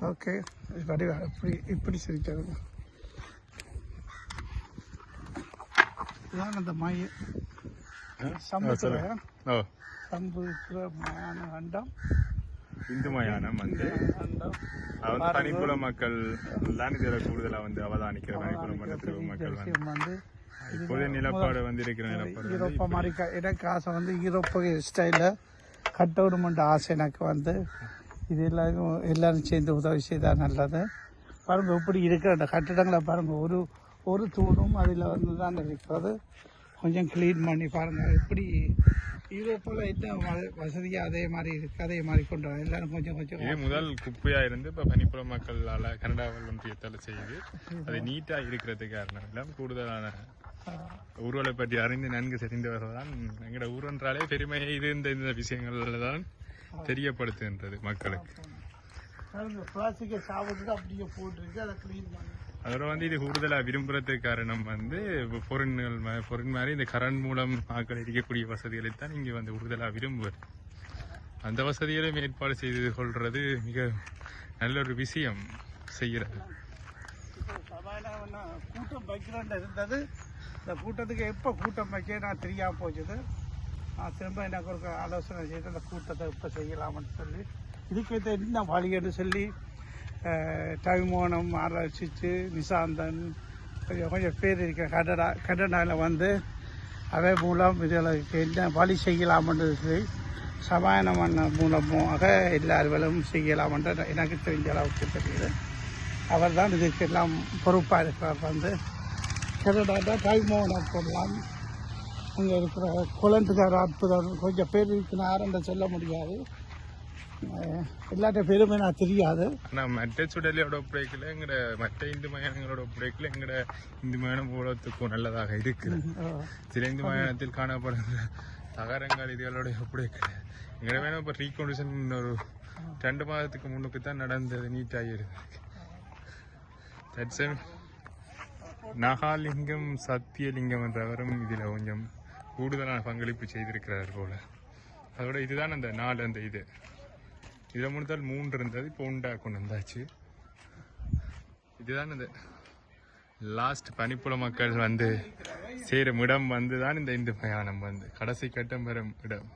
Okay. வடிவா இப்படி இப்படி சிரிக்கிறது இதான் அந்த மைய. சம்புத்துறை ஓ. சம்புத்துறை மயான அண்டம். இந்து மயானம் வந்து பனிப்புல மக்கள் தான் இதில் கூடுதலாக வந்து அவதானிக்கிற பனிப்புல மண்டலத்தில் மக்கள் வந்து. இப்போதைய நிலப்பாடு வந்து இருக்கிற நிலப்பாடு யூரோப்பா மாதிரி எனக்கு ஆசை வந்து யூரோப்பா ஸ்டைலில் கட்டணுமெண்ட் ஆசை எனக்கு வந்து. இது எல்லாரும் எல்லாரும் சேர்ந்து உதவி செய்தால் நல்லது. பாருங்க இப்படி இருக்கிற அந்த கட்டிடங்களை பாருங்க ஒரு ஒரு தூணும் அதில் வந்து தான் இருக்கிறது. கொஞ்சம் க்ளீன் பண்ணி பாருங்க எப்படி யூரோப்பில் என்ன வசதியாக அதே மாதிரி இருக்கு அதே மாதிரி கொண்டு வர எல்லாரும் கொஞ்சம் கொஞ்சம் இது முதல் குப்பையா இருந்து இப்ப பனிப்புல மக்களால கனடா ஒன்றியத்தால் செய்து அது நீட்டா இருக்கிறதுக்கு காரணம் எல்லாம் கூடுதலான ஊர்வலை பற்றி அறிந்து நன்கு தெரிந்தவர்கள் எங்களோட ஊர் என்றாலே பெருமையை இது இந்த இந்த விஷயங்கள்ல தான் தெரியப்படுத்துகின்றது மக்களுக்கு. பிளாஸ்டிக்கை சாப்பிட்டுட்டு அப்படியே போட்டுருக்கு அதை க்ளீன் பண்ணி. அதோட வந்து இது கூடுதலா விரும்புறதுக்கு காரணம் வந்து பொருட்கள் பொருள் மாதிரி இந்த கரண்ட் மூலம் ஆக்கள் இருக்கக்கூடிய வசதிகளை தான் இங்க வந்து கூடுதலா விரும்புவது அந்த வசதிகளையும் ஏற்பாடு செய்து கொள்றது மிக நல்ல ஒரு விஷயம் செய்கிறது. கூட்டம் வைக்கிறேன் இருந்தது இந்த கூட்டத்துக்கு எப்போ கூட்டம் வைக்க நான் தெரியாம போச்சுது. திரும்ப எனக்கு ஒரு ஆலோசனை செய்து அந்த கூட்டத்தை இப்போ செய்யலாம்னு சொல்லி இதுக்கு இது என்ன சொல்லி டைமோனம் ஆராய்ச்சிச்சு நிசாந்தன் கொஞ்சம் கொஞ்சம் பேர் இருக்கிற கடடா கடடாவில் வந்து அவை மூலம் இதுகளுக்கு என்ன வழி செய்யலாம்ன்றது சொல்லி சபாயனம் பண்ண மூலமாக எல்லாரும் செய்யலாம்ன்ற எனக்கு தெரிஞ்ச அளவுக்கு தெரியுது. அவர் தான் இதுக்கெல்லாம் பொறுப்பாக இருக்கிறார் வந்து. கனடாட்டா டைமோனம் போடலாம். அங்கே இருக்கிற குழந்தைக்கார அற்புதம். கொஞ்சம் பேர் இருக்கிறாருன்னு சொல்ல முடியாது. எல்லாட்ட பேருமே நான் தெரியாது. ஆனா மற்ற சுடலையோட ஒப்படைக்கல எங்கட மற்ற இந்து மயானங்களோட ஒப்படைக்கல எங்கட இந்து மயானம் போலத்துக்கும் நல்லதாக இருக்குது சில இந்து மயானத்தில் காணப்படுகிற தகரங்கள் இதுகளோட ஒப்படைக்கல. எங்கட வேணும் இப்போ ரீகண்டிஷன் ஒரு ரெண்டு மாதத்துக்கு முன்னுக்கு தான் நடந்தது நீட்டாகிருக்கு தட்சம் நகாலிங்கம் சத்தியலிங்கம் என்றவரும் இதில் கொஞ்சம் கூடுதலான பங்களிப்பு செய்திருக்கிறார் போல. அதோட இதுதான் அந்த நாலு அந்த இது. இதில் முடித்தால் மூன்று இருந்தது இப்போ உண்டா கொண்டு வந்தாச்சு. இதுதான் அந்த லாஸ்ட் பனிப்புல மக்கள் வந்து சேரும் இடம் வந்து தான் இந்த இந்து மயானம் வந்து. கடைசி கட்டம் பெறும் இடம்.